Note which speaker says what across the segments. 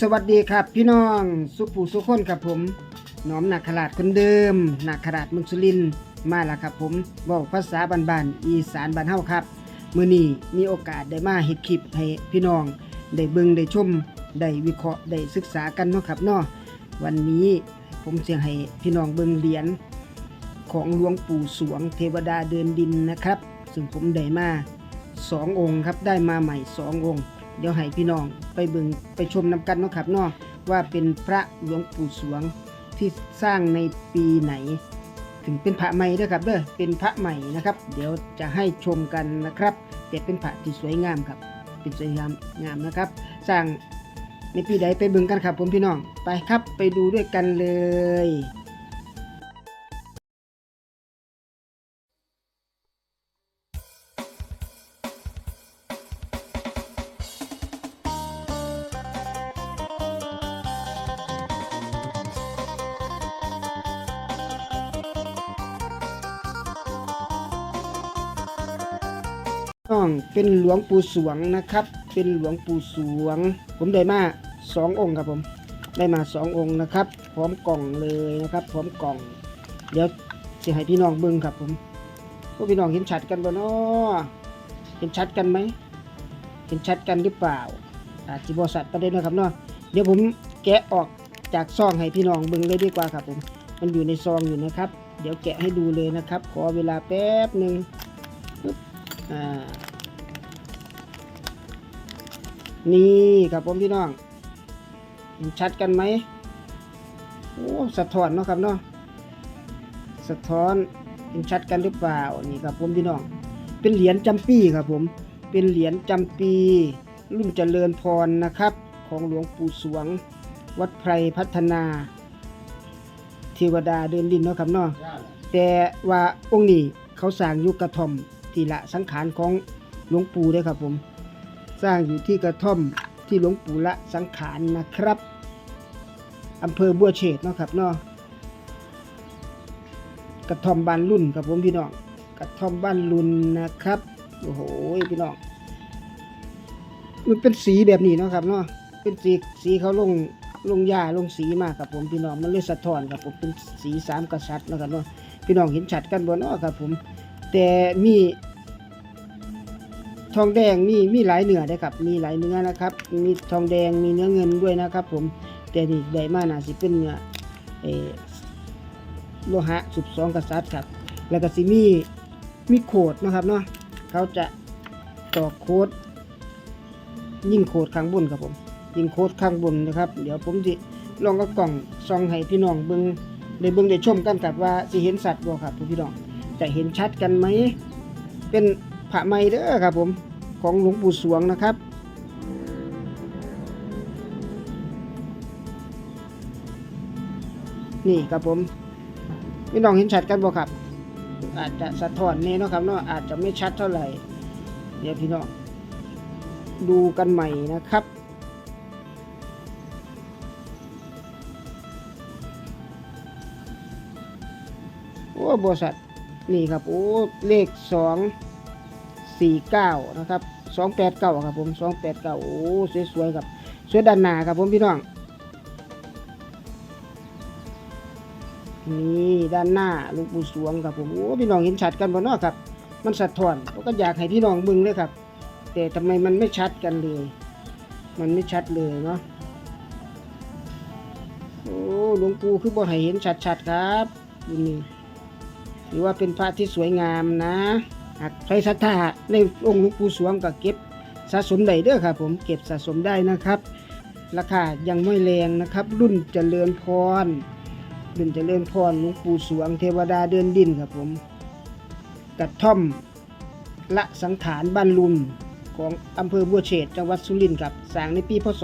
Speaker 1: สวัสดีครับพี่น้องสุปูสุขคนครับผมน้อมนาคราชคนเดิมนาคราชมุสุรินมาแล้วครับผมบอกภาษาบ้านๆอีสานบ้านเฮาครับมื้อนี้มีโอกาสได้มาเฮ็ดคลิปให้พี่น้องได้เบิ่งได้ชมได้วิเคราะห์ได้ศึกษากันเนาะครับเนาะวันนี้ผมเสียงให้พี่น้องเบิ่งเหรียญของหลวงปู่สวงเทวดาเดินดินนะครับ ซึ่งผมได้มาสององค์ครับได้มาใหม่สององค์ เดี๋ยวให้พี่น้องไปเบิ่งไปชมนำกันเนาะครับเนาะว่าเป็นพระหลวงปู่สวงที่สร้างในปีไหน ถึงเป็นพระใหม่ด้วยครับเด้อเป็นพระใหม่นะครับ เดี๋ยวจะให้ชมกันนะครับแต่เป็นพระที่สวยงามครับ เป็นสวยงามงามนะครับ สร้างในปีใดไปเบิ่งกันครับผมพี่น้องไปครับไปดูด้วยกันเลย องเป็นหลวงปู่สวงนะครับ เป็นหลวงปู่สวง ผมได้มาสององค์ครับผม ได้มาสององค์นะครับ พร้อมกล่องเลยนะครับ พร้อมกล่อง เดี๋ยวจะให้พี่น้องเบิ่งครับผมพวกพี่น้องเห็นชัดกันบ่เนาะเห็นชัดกันไหม เห็นชัดกันหรือเปล่า อาจจะบอสัตว์ประเด็นนะครับเนาะ เดี๋ยวผมแกะออกจากซองให้พี่น้องเบิ่งเลยดีกว่าครับผม มันอยู่ในซองอยู่นะครับ เดี๋ยวแกะให้ดูเลยนะครับ ขอเวลาแป๊บหนึ่งอ่า นี่ครับผมพี่น้องชัดกันไหมโอ้สะท้อนเนาะครับเนาะสะท้อนเห็นชัดกันหรือเปล่านี่ครับผมพี่น้อง เป็นเหรียญจำปีครับผม เป็นเหรียญจำปี รุ่นเจริญพรนะครับ ของหลวงปู่สวง วัดไพรพัฒนา เทวดาเดินดินเนาะครับเนาะแต่ว่าองค์นี้เขาสร้างยุคกระทอมที่ละสังขารของหลวงปู่ด้อครับผม สร้างอยู่ที่กระท่อมที่หลวงปู่ละสังขารนะครับอำเภอบัวเฉดเนาะครับเนาะกระท่อมบ้านรุ่นครับผมพี่น้องกระท่อมบ้านรุ่นนะครับโอ้โหพี่น้องมันเป็นสีแบบนี้เนาะครับเนาะเป็นสีสีเขาลงลงยาลงสีมากครับผมพี่น้องมันเลยสะท้อนครับผมเป็นสีสามกษัตริย์นะครับเนาะพี่น้องเห็นชัดกันบ่เนาะครับผมแต่มี ทองแดงมีมีหลายเนื้อได้ครับ มีหลายเนื้อนะครับ มีทองแดงมีเนื้อเงินด้วยนะครับ ผมแต่นี่ได้มาน่าสิเป็นเนื้อเอโลหะสุดสองกษัตริย์ครับ แล้วก็สิมีมีโคดนะครับเนาะเขาจะต่อโคดยิงโคดข้างบนครับผม ยิงโคดข้างบนนะครับ เดี๋ยวผมสิลองก็กล่องซองให้พี่น้องเบิงได้เบิ้งได้ชมกันครับว่าสิเห็นสัตว์บ่ครับพี่น้องจะเห็นชัดกันไหมเป็น พระไม้เด้อครับผมของหลวงปู่สวงนะครับนี่ครับผมพี่น้องเห็นชัดกันบ่ครับ อาจจะสะท้อนนี่นะครับเนาะอาจจะไม่ชัดเท่าไหร่ เดี๋ยวพี่น้องดูกันใหม่นะครับ โอ้บริษัทนี่ครับ โอ้ เลขสอง สี่เก้านะครับสองแปดเก้าครับผมสองแปดเก้าโอ้สวยๆครับสวยด้านหน้าครับผมพี่น้อง นี่ด้านหน้าลูกปูสวงครับผม โอ้พี่น้องเห็นชัดกันบ่เนาะครับ มันสะท้อนก็อยากให้พี่น้องเบิ่งเลยครับ แต่ทำไมมันไม่ชัดกันเลย มันไม่ชัดเลยเนาะโอ้หลวงปู่คือบ่ให้เห็นชัดๆครับนี่ถือว่าเป็นพระที่สวยงามนะ หากใครศรัทธาในองค์หลวงปู่สวงก็เก็บสะสมได้เด้อครับผมเก็บสะสมได้นะครับ ราคายังไม่แรงนะครับ รุ่นเจริญพรรุ่นเจริญพรหลวงปู่สวงเทวดาเดินดินครับผมกระท่อมละสังขารบ้านลุนของอำเภอบัวเฉดจังหวัดสุรินทร์ครับสร้างในปีพศ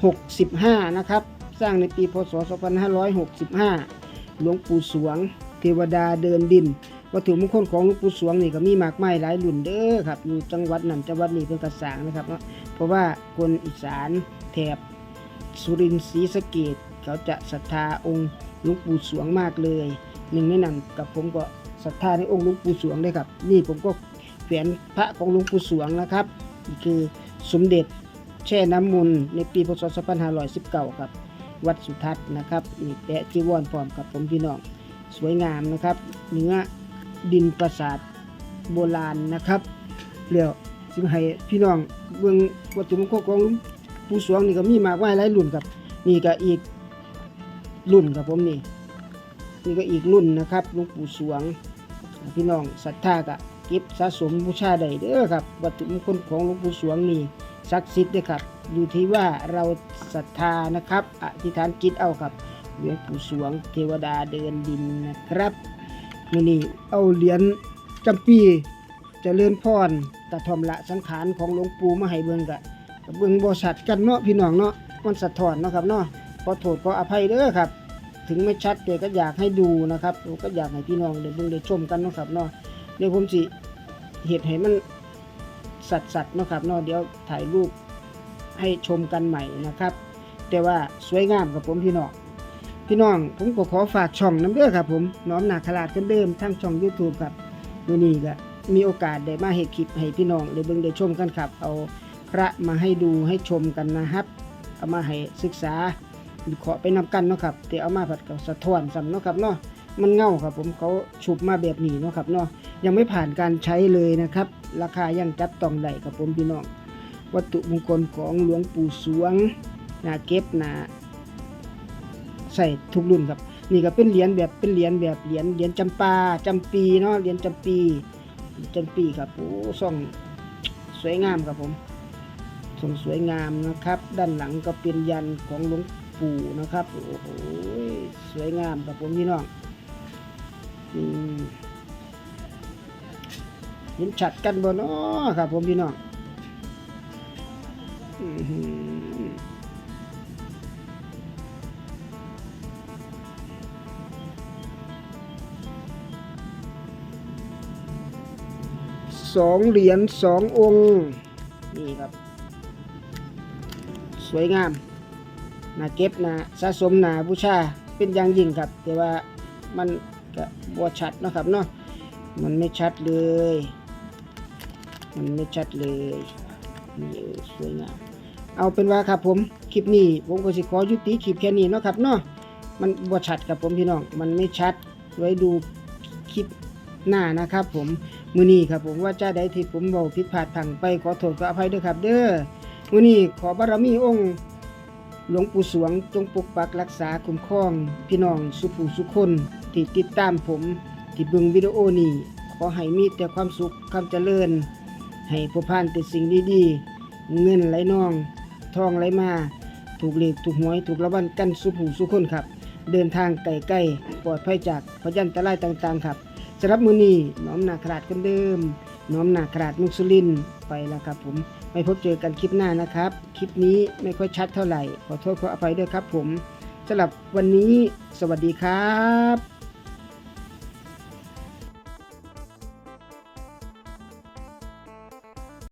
Speaker 1: 2565 นะครับ สร้างในปีพศ 2565 หลวงปู่สวง เทวดาเดินดิน วัตถุมงคลของหลวงปู่สวงนี่ก็มีมากมายหลายรุ่นเด้อครับ อยู่จังหวัดนั้นจังหวัดนี้เป็นกระสางนะครับเนาะเพราะว่าคนอีสานแถบสุรินทร์ศรีสะเกดเขาจะศรัทธาองค์หลวงปู่สวงมากเลย หนึ่งในนั้นกับผมก็ศรัทธาในองค์หลวงปู่สวงเลยครับ นี่ผมก็แขวนพระของหลวงปู่สวงนะครับนี่คือสมเด็จแช่น้ำมนต์ในปีพศ2519ครับ วัดสุทัศน์นะครับนี่แปะจีวรพร้อมกับผมพี่น้องสวยงามนะครับ เนื้อ ดินปราสาทโบราณนะครับเรียวสิให้พี่น้องเบิ่งวัตถุมงคลของหลวงปู่สวงนี่ก็มีมากมายหลายรุ่นครับ นี่ก็อีกรุ่นครับผมนี่ นี่ก็อีกรุ่นนะครับหลวงปู่สวง พี่น้องศรัทธาก็เก็บสะสมบูชาได้เด้อครับ วัตถุมงคลของหลวงปู่สวงนี่ศักดิ์สิทธิ์เด้อครับ อยู่ที่ว่าเราศรัทธานะครับอธิษฐานจิตเอาครับหลวงปู่สวงเทวดาเดินดินนะครับ มื้อนี้เอาเหรียญจำปีเจริญพรตะทอมละสังขารของหลวงปู่มาให้เบิ่งกะเบิ่งบ่ชัดกันเนาะพี่น้องเนาะมันสะท้อนเนาะครับเนาะขอโทษขออภัยเด้อครับ ถึงไม่ชัดแต่ก็อยากให้ดูนะครับก็อยากให้พี่น้องได้เบิ่งได้ชมกันเนาะครับเนาะเดี๋ยวผมสิเฮ็ดให้มันสัดสัดๆเนาะครับเนาะเดี๋ยวถ่ายรูปให้ชมกันใหม่นะครับ แต่ว่าสวยงามกับผมพี่น้อง พี่น้องผมก็ขอฝากช่องน้ำเด้อครับผมน้อมนาคราชกันเดิมทั้งช่อง YouTube ครับมื้อนี้ก็มีโอกาสได้มาเฮ็ดคลิปให้พี่น้องได้เบิ่งได้ชมกันครับ เอาพระมาให้ดูให้ชมกันนะครับ เอามาให้ศึกษาวิเคราะห์ไปนำกันเนาะครับแต่เอามาผัดกับสะท้อนซ้ำเนาะครับเนาะมันเง่าครับผมเขาฉุบมาแบบนี้เนาะครับเนาะยังไม่ผ่านการใช้เลยนะครับ ราคายังจับต้องได้ครับผมพี่น้อง วัตถุมงคลของหลวงปู่สวงนาเก็บนา ใส่ทุกรุ่นครับ นี่ก็เป็นเหรียญแบบเป็นเหรียญแบบเหรียญเหรียญจำปาจำปีเนาะเหรียญจำปีจำปีครับโอ้ส่องสวยงามครับผมส่งสวยงามนะครับ ด้านหลังก็เป็นยันของหลวงปู่นะครับโอ้โหสวยงามครับผมพี่น้องเห็นชัดกันบ่เนาะครับผมพี่น้อง สองเหรียญสององค์นี่ครับ สวยงามนาเก็บนาสะสมนาบูชาเป็นอย่างยิ่งครับ แต่ว่ามันก็บ่ชัดนะครับเนาะมันไม่ชัดเลย มันไม่ชัดเลยนี่สวยงามเอาเป็นว่าครับผมคลิปนี้ผมก็สิขอยุติคลิปแค่นี้เนาะครับเนาะมันบ่ชัดครับผมพี่น้องมันไม่ชัดไว้ดูคลิปหน้านะครับผม มือนี้ครับผมว่าจ้าใดที่ผมบอกผิดพลาดพังไปขอโทษขออภัยด้วยครับ เด้อมือนี้ขอบารมีองค์ หลวงปู่สวงจงปกปักรักษาคุ้มครอง พี่น้องสุผู้สุคนที่ติดตามผมที่บิ่งวิดีโอนี้ขอให้มีแต่ความสุขความเจริญ ให้ผู้ผ่านแต่สิ่งดีๆเงินไหลนอง ทองไหลมา ถูกเลขถูกหวยถูกรางวัลกันสุผู้สุคนครับ เดินทางไกลๆปลอดภัยจากพยันตรายต่างๆครับ สำหรับมือนี้น้อมนาขราดกันเดิม น้อมนาขราดมุกสุลินไปแล้วครับผมไม่พบเจอกันคลิปหน้านะครับ คลิปนี้ไม่ค่อยชัดเท่าไหร่ ขอโทษขออภัยด้วยครับผมสำหรับวันนี้ สวัสดีครับ